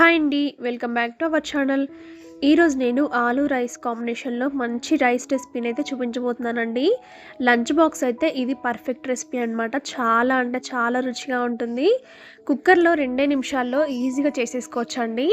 Hi అండి welcome back to our channel. ఈరోజు నేను ఆలూ రైస్ కాంబినేషన్లో మంచి రైస్ రెసిపీని అయితే చూపించబోతున్నానండి. లంచ్ బాక్స్ అయితే ఇది పర్ఫెక్ట్ రెసిపీ అనమాట చాలా అంటే చాలా రుచిగా ఉంటుంది. కుక్కర్లో రెండే నిమిషాల్లో ఈజీగా చేసేసుకోవచ్చండి.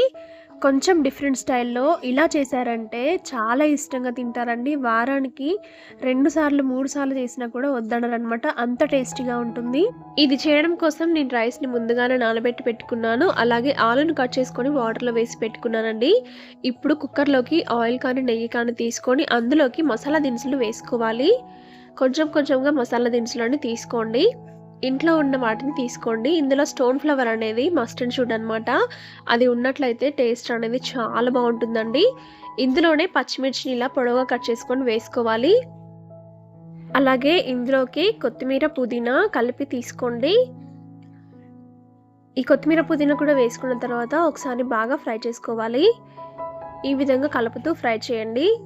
కొంచెం డిఫరెంట్ స్టైల్లో ఇలా చేశారంటే చాలా ఇష్టంగా తింటారండి. వారానికి రెండు సార్లు మూడు సార్లు చేసినా కూడా వద్దనరనమాట. అంత టేస్టీగా ఉంటుంది. ఇది చేయడం కోసం నేను రైస్ని ముందుగానే నానబెట్టి పెట్టుకున్నాను. అలాగే ఆలును కట్ చేసుకొని వాటర్లో వేసి పెట్టుకున్నానండి. ఇప్పుడు కుక్కర్లోకి ఆయిల్ కానీ నెయ్యి కానీ తీసుకొని అందులోకి మసాలా దినుసులు వేసుకోవాలి. కొంచెం కొంచెంగా మసాలా దినుసులన్నీ తీసుకోండి. ఇంట్లో ఉన్న వాటిని తీసుకోండి. ఇందులో స్టోన్ ఫ్లవర్ అనేది మస్ట్ అండ్ షుడ్ అనమాట అది ఉన్నట్లయితే టేస్ట్ అనేది చాలా బాగుంటుందండి. ఇందులోనే పచ్చిమిర్చిని ఇలా పొడవుగా కట్ చేసుకొని వేసుకోవాలి. అలాగే ఇందులోకి కొత్తిమీర పుదీనా కలిపి తీసుకోండి. ఈ కొత్తిమీర పుదీనా కూడా వేసుకున్న తర్వాత ఒకసారి బాగా ఫ్రై చేసుకోవాలి. ఈ విధంగా కలుపుతూ ఫ్రై చేయండి.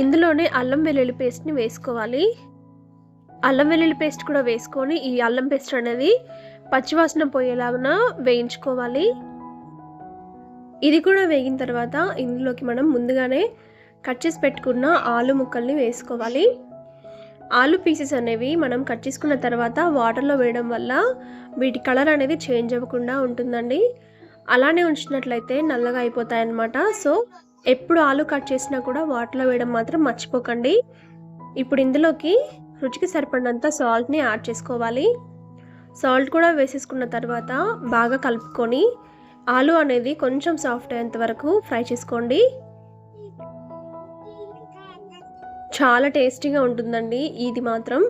ఇందులోనే అల్లం వెల్లుల్లి పేస్ట్ని వేసుకోవాలి. అల్లం వెల్లుల్లి పేస్ట్ కూడా వేసుకొని ఈ అల్లం పేస్ట్ అనేది పచ్చివాసన పోయేలాగా వేయించుకోవాలి. ఇది కూడా వేగిన తర్వాత ఇందులోకి మనం ముందుగానే కట్ చేసి పెట్టుకున్న ఆలు ముక్కల్ని వేసుకోవాలి. ఆలు పీసెస్ అనేవి మనం కట్ చేసుకున్న తర్వాత వాటర్లో వేయడం వల్ల వీటి కలర్ అనేది చేంజ్ అవ్వకుండా ఉంటుందండి. అలానే ఉంచినట్లయితే నల్లగా అయిపోతాయి అన్నమాట సో ఎప్పుడు ఆలు కట్ చేసినా కూడా వాటర్లో వేయడం మాత్రం మర్చిపోకండి. ఇప్పుడు ఇందులోకి రుచికి సరిపడినంత సాల్ట్ని యాడ్ చేసుకోవాలి. సాల్ట్ కూడా వేసేసుకున్న తర్వాత బాగా కలుపుకొని ఆలు అనేది కొంచెం సాఫ్ట్ అయ్యేంత వరకు ఫ్రై చేసుకోండి. చాలా టేస్టీగా ఉంటుందండి ఇది మాత్రం.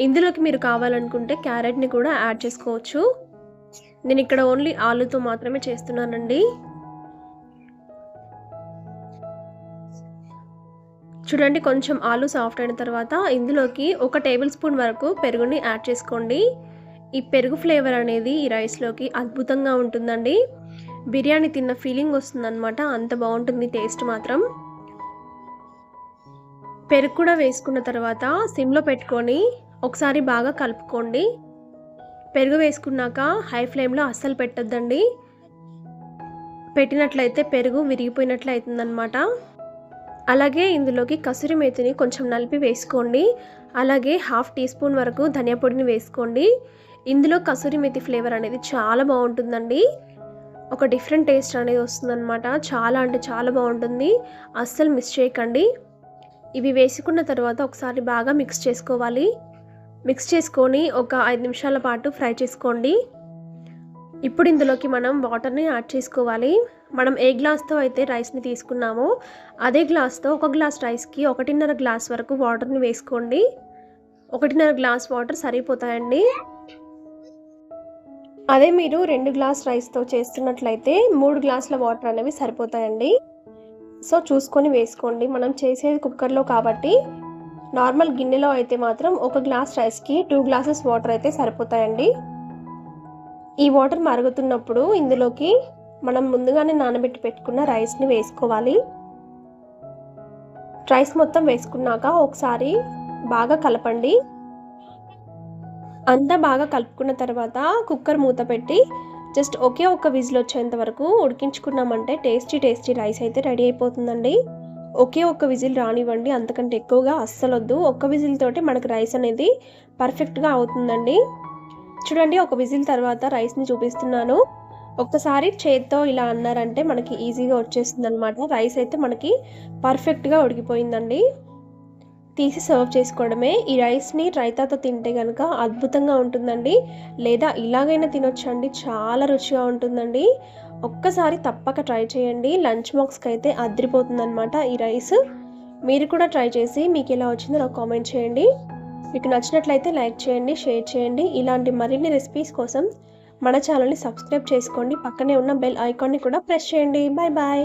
ఇందులోకి మీరు కావాలనుకుంటే క్యారెట్ని కూడా యాడ్ చేసుకోవచ్చు. నేను ఇక్కడ ఓన్లీ ఆలుతో మాత్రమే చేస్తున్నానండి. చూడండి కొంచెం ఆలు సాఫ్ట్ అయిన తర్వాత ఇందులోకి ఒక టేబుల్ స్పూన్ వరకు పెరుగుని యాడ్ చేసుకోండి. ఈ పెరుగు ఫ్లేవర్ అనేది ఈ రైస్లోకి అద్భుతంగా ఉంటుందండి. బిర్యానీ తిన్న ఫీలింగ్ వస్తుందన్నమాట అంత బాగుంటుంది టేస్ట్ మాత్రం. పెరుగు కూడా వేసుకున్న తర్వాత సిమ్లో పెట్టుకొని ఒకసారి బాగా కలుపుకోండి. పెరుగు వేసుకున్నాక హై ఫ్లేమ్లో అస్సలు పెట్టద్దండి. పెట్టినట్లయితే పెరుగు విరిగిపోయినట్లు అవుతుందన్నమాట. అలాగే ఇందులోకి కసూరి మేతిని కొంచెం నలిపి వేసుకోండి. అలాగే హాఫ్ టీ స్పూన్ వరకు ధనియా పొడిని వేసుకోండి. ఇందులో కసూరి మేతి ఫ్లేవర్ అనేది చాలా బాగుంటుందండి. ఒక డిఫరెంట్ టేస్ట్ అనేది వస్తుందన్నమాట. చాలా అంటే చాలా బాగుంటుంది. అస్సలు మిస్ చేయకండి. ఇవి వేసుకున్న తర్వాత ఒకసారి బాగా మిక్స్ చేసుకోవాలి. మిక్స్ చేసుకొని ఒక ఐదు నిమిషాల పాటు ఫ్రై చేసుకోండి. ఇప్పుడు ఇందులోకి మనం వాటర్ని యాడ్ చేసుకోవాలి. మనం ఏ గ్లాస్తో అయితే రైస్ని తీసుకున్నామో అదే గ్లాస్తో ఒక గ్లాస్ రైస్కి ఒకటిన్నర గ్లాస్ వరకు వాటర్ని వేసుకోండి. ఒకటిన్నర గ్లాస్ వాటర్ సరిపోతాయండి. అదే మీరు రెండు గ్లాస్ రైస్తో చేస్తున్నట్లయితే మూడు గ్లాసుల వాటర్ అనేవి సరిపోతాయండి. సో చూసుకొని వేసుకోండి. మనం చేసేది కుక్కర్లో కాబట్టి నార్మల్ గిన్నెలో అయితే మాత్రం ఒక గ్లాస్ రైస్కి టూ గ్లాసెస్ వాటర్ అయితే సరిపోతాయండి. ఈ వాటర్ మరుగుతున్నప్పుడు ఇందులోకి మనం ముందుగానే నానబెట్టి పెట్టుకున్న రైస్ని వేసుకోవాలి. రైస్ మొత్తం వేసుకున్నాక ఒకసారి బాగా కలపండి. అంతా బాగా కలుపుకున్న తర్వాత కుక్కర్ మూత పెట్టి జస్ట్ ఒకే ఒక్క విజిల్ వచ్చేంత వరకు ఉడికించుకున్నామంటే టేస్టీ టేస్టీ రైస్ అయితే రెడీ అయిపోతుందండి. ఒకే ఒక్క విజిల్ రానివ్వండి అంతకంటే ఎక్కువగా అస్సలొద్దు. ఒక్క విజిల్ తోటి మనకు రైస్ అనేది పర్ఫెక్ట్గా అవుతుందండి. చూడండి ఒక విజిల్ తర్వాత రైస్ని చూపిస్తున్నాను. ఒక్కసారి చేత్తో ఇలా అన్నారంటే మనకి ఈజీగా వచ్చేస్తుంది అనమాట రైస్ అయితే మనకి పర్ఫెక్ట్గా ఉడికిపోయిందండి. తీసి సర్వ్ చేసుకోవడమే. ఈ రైస్ని రైతాతో తింటే కనుక అద్భుతంగా ఉంటుందండి. లేదా ఇలాగైనా తినొచ్చండి. చాలా రుచిగా ఉంటుందండి. ఒక్కసారి తప్పక ట్రై చేయండి. లంచ్ బాక్స్కి అయితే అదిరిపోతుందనమాట ఈ రైస్. మీరు కూడా ట్రై చేసి మీకు ఎలా వచ్చిందో నాకు కామెంట్ చేయండి. మీకు నచ్చినట్లయితే లైక్ చేయండి షేర్ చేయండి. ఇలాంటి మరిన్ని రెసిపీస్ కోసం మన ఛానల్ని సబ్స్క్రైబ్ చేసుకోండి. పక్కనే ఉన్న బెల్ ఐకాన్ని కూడా ప్రెస్ చేయండి. Bye bye.